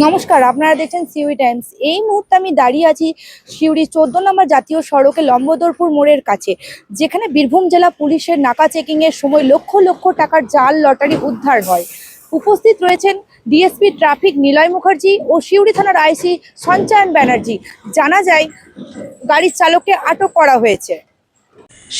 নমস্কার, আপনারা দেখছেন সিউই টাইমস এই মুহূর্তে আমি দাঁড়িয়ে আছি সিউড়ি চোদ্দ নম্বর জাতীয় সড়কে লম্বদরপুর মোড়ের কাছে, যেখানে বীরভূম জেলা পুলিশের নাকা চেকিং এর সময় লক্ষ লক্ষ টাকার জাল লটারি উদ্ধার হয়। উপস্থিত রয়েছেন ডিএসপি ট্রাফিক নিলয় মুখার্জি ও সিউড়ি থানার আইসি সঞ্চয়ন ব্যানার্জি। জানা যায়, গাড়ির চালককে আটক করা হয়েছে।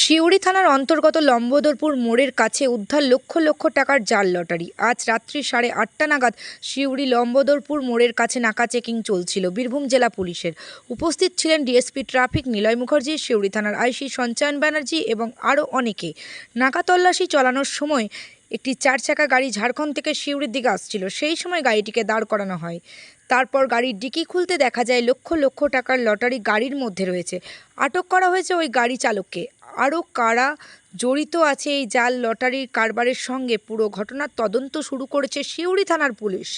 শিউড়ি থানার অন্তর্গত লম্বদরপুর মোড়ের কাছে উদ্ধার লক্ষ লক্ষ টাকার জাল লটারি। আজ রাত্রি সাড়ে আটটা নাগাদ শিউরি লম্বদরপুর মোড়ের কাছে নাকা চেকিং চলছিল বীরভূম জেলা পুলিশের। উপস্থিত ছিলেন ডিএসপি ট্রাফিক নিলয় মুখার্জি শিউরি থানার আইসি সঞ্চয়ন ব্যানার্জি এবং আরও অনেকে। নাকা তল্লাশি চলানোর সময় একটি চার চাকা গাড়ি ঝাড়খণ্ড থেকে শিউড়ির দিকে আসছিল। সেই সময় গাড়িটিকে দাঁড় করানো হয়। তারপর গাড়ির ডিকি খুলতে দেখা যায় লক্ষ লক্ষ টাকার লটারি গাড়ির মধ্যে রয়েছে। আটক করা হয়েছে ওই গাড়ি চালককে। আরও কারা জড়িত আছে এই জাল লটারির কারবারের সঙ্গে পুরো ঘটনার তদন্ত শুরু করেছে শিউড়ি থানার পুলিশ।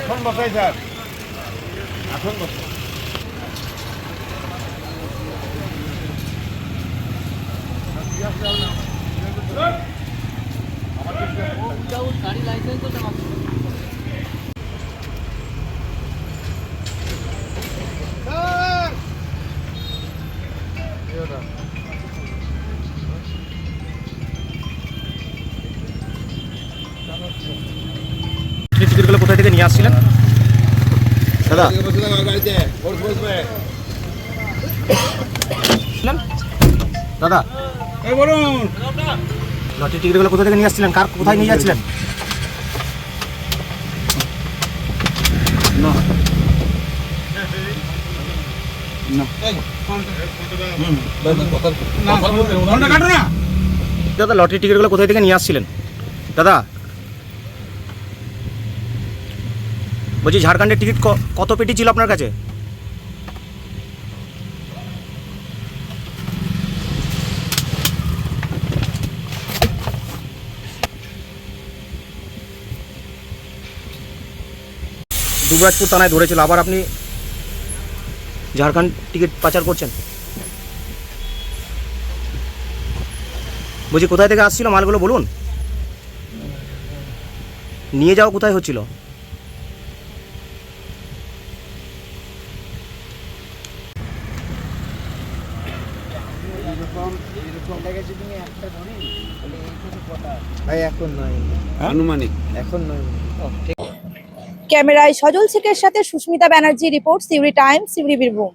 এখন বসাই, স্যার। এখন বসাই আপনি টিকিটগুলো কোথায় থেকে নিয়ে আসছিলেন? দাদা। দাদা। এই বলুন। লটারি টিকিটগুলো কোথা থেকে নিয়ে আসছিলেন? কার কোথায় নিয়ে যাচ্ছিলেন? দাদা লটারি টিকিটগুলো কোথায় থেকে নিয়ে আসছিলেন? দাদা বলছি ঝাড়খণ্ডের টিকিট কত পেটি ছিল আপনার কাছে? দুবরাজপুর থানায় ধরেছিল, আবার আপনি ঝাড়খণ্ড টিকিট পাচার করছেন? বলছি, কোথায় থেকে আসছিল মালগুলো বলুন? নিয়ে যাওয়া কোথায় হচ্ছিল? ক্যামেরায় সজল শেখের সাথে সুস্মিতা ব্যানার্জি রিপোর্ট সিউরি টাইম সিউরি বীরভূম।